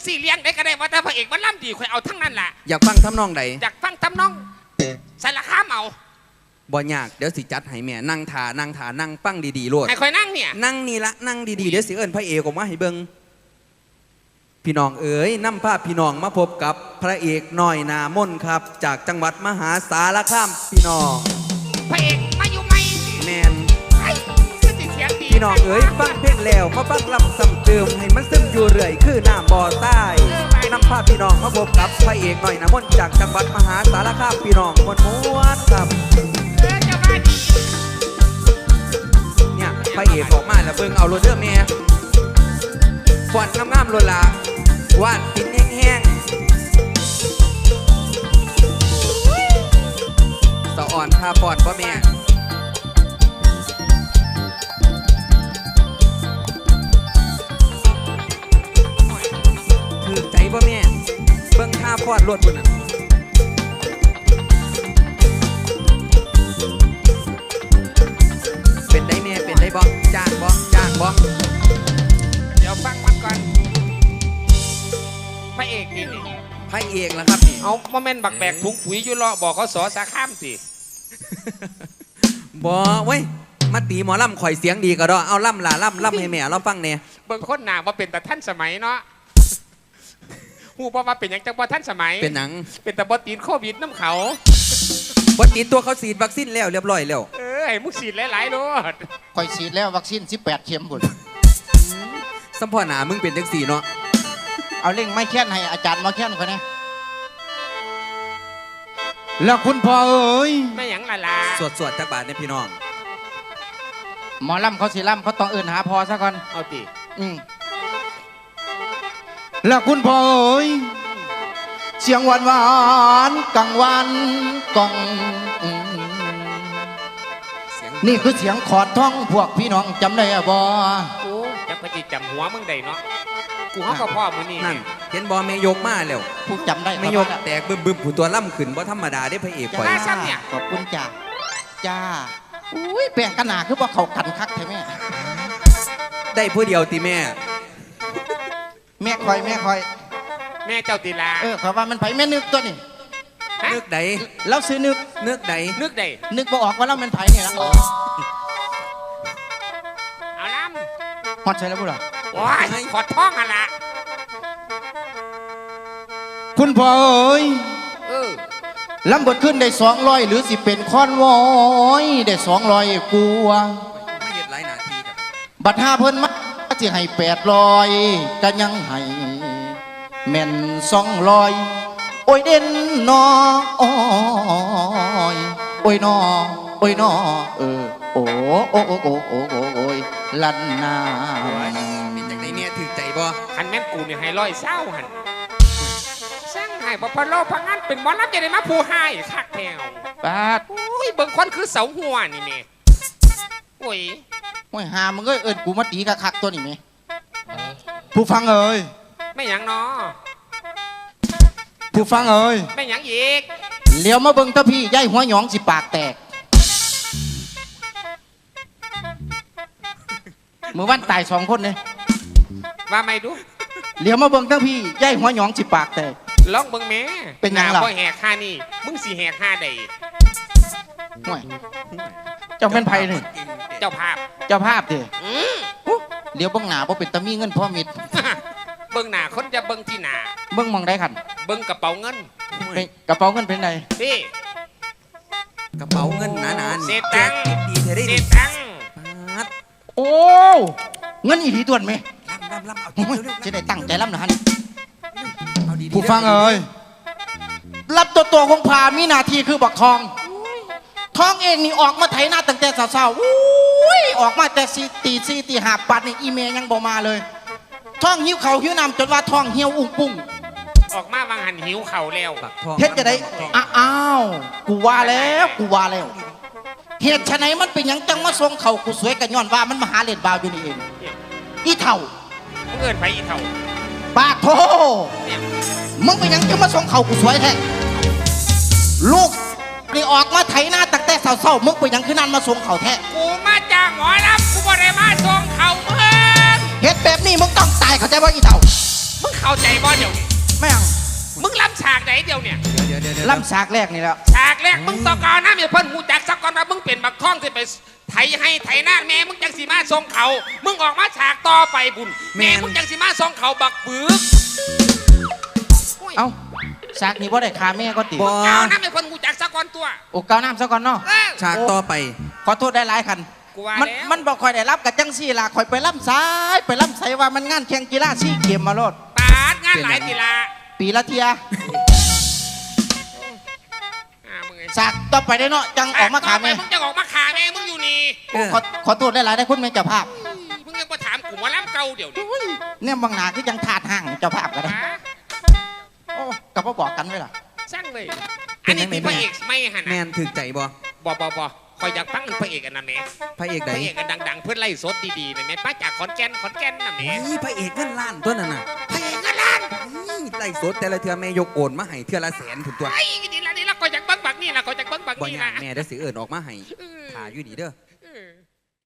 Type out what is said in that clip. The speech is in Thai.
งสี่เลี้ยงได้ก็ได้ว่าแต่พระเอกมันล่ำดีข่อยเอาทั้งนั้นล่ะอยากฟังทำนองใดอยากฟังทำน้องสารคามเอาบ่ยากเดี๋ยวสิจัดให้แม่นั่งทานั่งทานั่งฟังดีๆโลดให้ข่อยนั่งเนี่ยนั่งนี่ละนั่งดีๆเดี๋ยวสิเอิ้นพระเอกออกมาให้เบิ่งพี่น้องเอ๋ยนำภาพพี่น้องมาพบกับพระเอกน้อยหนามนครับ จากจังหวัดมหาสารคามพี่น้องพระเอกมาอยู่ไหมแมนไอ้คือสิเสียงดีพี่น้องเอ๋ยฟังเพลง แล้วมาฟังลำซ้ำเติมให้มันซึมอยู่เรื่อยคือหน้าบ่อใต้นำภาพพี่น้องมาพบกับพระเอกหน่อยนะมนจากจังหวัดมหาสารคามพี่น้องมวลม้วนครับเนี่ยพระเอกออกมาแล้วเบิ่งเอาโรเดอร์แม่ฟอนงามๆโลลาวาดติดแห้ง อดรวดบุญน่ะเป็นได้แม่เป็นได้บ่จ้างบ่จ้างบ่เดี๋ยวฟังมันก่อนพระเอกนี่นี่พระเอกล่ะครับนี่เอาโมเมนต์บักแบกถุงปุ๋ยอยู่รอบอกเขาสอสาข้ามสิบอเว้ยมาตีหมอลำข่อยเสียงดีก็ดอเอาล่ำล่ะล่ำล่ำให้แม่เราฟังเนี่ยเบิ่งคนหนาว่าเป็นแต่ท่านสมัยเนาะ หูเพราะว่าเป็นหยังจังว่าท่านสมัย เป็นหนังเป็นแต่บตีนโควิดน้ำเขาบติดตัวเขาฉีดวัคซีนแล้วเรียบร้อยแล้ว เออไอ้มุกสีดหลายๆโลดคอยฉีดแล้ววัคซีน18 เข็มบุญสัมพ่อหนามึงเป็นจังสี่เนาะเอาเล่งไม่แค้นให้อาจารย์มาแค้นคนนี้แล้วคุณพ่อเอ้ยไม่หยังละล่ะสวดสวดจักบาทเนี่ยพี่น้อง หมอลำเขาสิลำเขาต้องเอื่นหาพอซะก่อนเอาติอืม แล้วคุณพ่อเอ้ยเสียงหวานหวานๆกังวันกองอืมเสียงนี่คือเสียงขอดท้องพวกพี่น้องจำได้บ่กูจะไปจิจำหัวมึงได้เนาะกูเขาก็พ่อมือนี่นั่นเห็นบอแม่ยกมาแล้วผู้จำได้แม่ยกแตกบึมบึมผู้ตัวล่ำขึ้นบ่ธรรมดาได้พระเอกข่อยจ้าขอบคุณจ้าจ้าอุ้ยแปลงกันหนาคือว่าเขากันคักใช่ไหมได้ผู้เดียวตีแม่ แม่คอยแม่คอย แม่เจ้าติลา เออขอยว่ามันไผแม่นึกตัวนี่ฮะ นึกใดแล้วซื้อนึกนึกใดนึกได้นึกบ่ออกว่าเรามันไผเนี่ยละเอาน้ฮอดใช่แล้วพูดหรอำโอ้ยขอดท้องอะละคุณพ่อเอ้ยเออลำบดขึ้นได้สองร้อยหรือสิเป็นคอนวอยได้สองร้อยกูวไม่เห็ดหลายนาทีกับบัตรห้าเพิ่นมา สิให้แปดร้อยก็ยังให้แม่นสองร้อย โอ้ยเด่นนอโอ้ยโอ้ยนอโอ้ยนอเออโอ้โอ้โอ้โอ้โอ้โอ้โอ้ยลันนามีจากไหนเนี่ยถือใจบ่คันแม่นกูเนี่ยให้ร้อยเศร้าหันสร้างให้บ่พะโลพังงานเป็นหมอลำจะได้มาผู้ให้คักแถวปาดอุ้ยเบิ่งคนคือเสาหัวนี่แม่โอ้ย โอ้ยหามึงเอ้ยเอิญกูมาตีกะคักตัวนี่ไหมผู้ฟังเอ้ยไม่หยังเนาะผู้ฟังเอ้ยไม่หยังอีกเลี้ยวมาเบิ่งตาพี่ย่ายหัวหยองสิปากแตกเมื่อวันตายสองคนเนี่ยว่าไม่ดูเลี้ยวมาเบิ่งตาพี่ย่ายหัวหยองสิปากแตกลองเบิ่งแม่เป็นหยังล่ะบ่แหกค่านี่มึงสิแหกค่าใดห่วยเจ้าเป็นไผนี่ เจ้าภาพ เจ้าภาพดิอืมเลี้ยวเบิ่งหน้าบ่เป็นตามีเงินพ่อมิดเบิ่งหน้าคนจะเบิ่งที่หน้าเบิ่งมองได้คันเบิ่งกระเป๋าเงินเป็นกระเป๋าเงินเป็นไงพี่ กระเป๋าเงินหนาๆเศนี่ษตังค์แจกดีๆเธอได้เศดิษตังค์ปาดโอ้เงินอีหลีด่วนไหมล่ำล่ำล่ำเอาโอ้ยเร็วๆจะได้ตั้งใจรับนะฮันเอาดีๆผู้ฟังเอ้ยรับตัวตัวของพามีหนาทีคือบักทอง ทองเองนี่ออกมาไถหน้าตั้งแต่สาวๆอุ้ย ออกมาแต่สี่ตีสี่ตีหาปัดนี่อีเมลยังบอมาเลย ท้องหิวเขาวหิวน้ำจนว่าท้องเหี่ยวอุ้งปุ้งออกมาวังหันหิวเข่าวแล้วปักทองเฮ็ดจะได้อ้าอ้าวกูว่าแล้วกูว่าแล้วเหตุฉะไหนมันเป็นหยังจังมาทรงเขากูสวยกันย้อนว่ามันมาหาเล่นบาวอยู่นี่เองอีเท่ามึงเอินไปอีเท่าปาโทเนี่ยมึงเป็นหยังจังมาทรงเขากูสวยแท้ เศร้าๆมึงเป็นหยังคือนั่นมาทรงเขาแท้กูมาจากหมอลำกูบ่ได้มาส่งเขาเพิ่นเฮ็ดแบบนี้มึงต้องตายเข้าใจว่าอีเท่ามึงเข้าใจบ่เดี๋ยวนี้แม่งมึงล้ำฉากไหนเดี๋ยวเนี่ยเดี๋ยวเดี๋ยวเดี๋ยวล่ำฉากแรกนี่แล้วฉากแรกมึงตอกอนนะเมียเพิ่นหูจักสักก่อนว่ามึงเป็นบักท่องที่ไปไถให้ไถหน้าแม่มึงจังสีมาทรงเขา มึงออกมาฉากต่อไปบุญแม่มึงจังสีมาทรงเขาบักบึกเอ้าฉากนี้บ่ได้คาแม่ก็ติบ่เอานะเมียเพิ่นหูจั กสักก่อนตัว โอ้เก้าวน้ำซะก่อนเนาะเออ ฉากต่อไป ขอโทษได้หลายคัน กูว่ามันแล้วมันบอกคอยได้รับกับจังซี่ล่ะคอยไปล่ำซ้าย ไปล่ำไสว่ามันงานแข่งกีฬาซี่เกมมาโลดปาดงานหลายทีละปีละเทียอ่ามึงไงฉากต่อไปได้เนาะจังออกมาขาต่แม่ไปมึงจะออกมาขาแม่มึงอยู่นี่เออขอขอโทษได้หลายได้คุณแม่เจ้าภาพมึงยังมาถามกูว่าล้ำเก่าเดี๋ยวนี้เนี่ยบางหนาคือยังถาดห่างเจ้าภาพก็ได้ฮะโอ้กับพ่บอกกันไว้ล่ะสร้างเลยเป็ อันนยันี้งไงเป็นพระเอกไม่หันแมนถึกใจบ่บอบอบอคอยอยากฟังพระเอกอันนั้นแหม่พระเอกพใดระเอกอันดังๆ เพื่อนไล่สดดีๆนะแหม่ป้าจากขอนแก่นขอนแก่นน่ะแหม่นี่พระเอกเงินล้านตัวนั้นน่ะพระเอกอันนั้นนี่ไล่สดแต่ละเทือแม่ยกโอนมาให้เทือละแสนถึงตัวไอ้นี่ละนี่ละคอยอยากเบิ้งบักนี่ละคอยอยากเบิ้งบักบ่นี่ยาละกแม่ได้สิเอิญออกมาให้เออถ่ายอยู่นี่เด้อ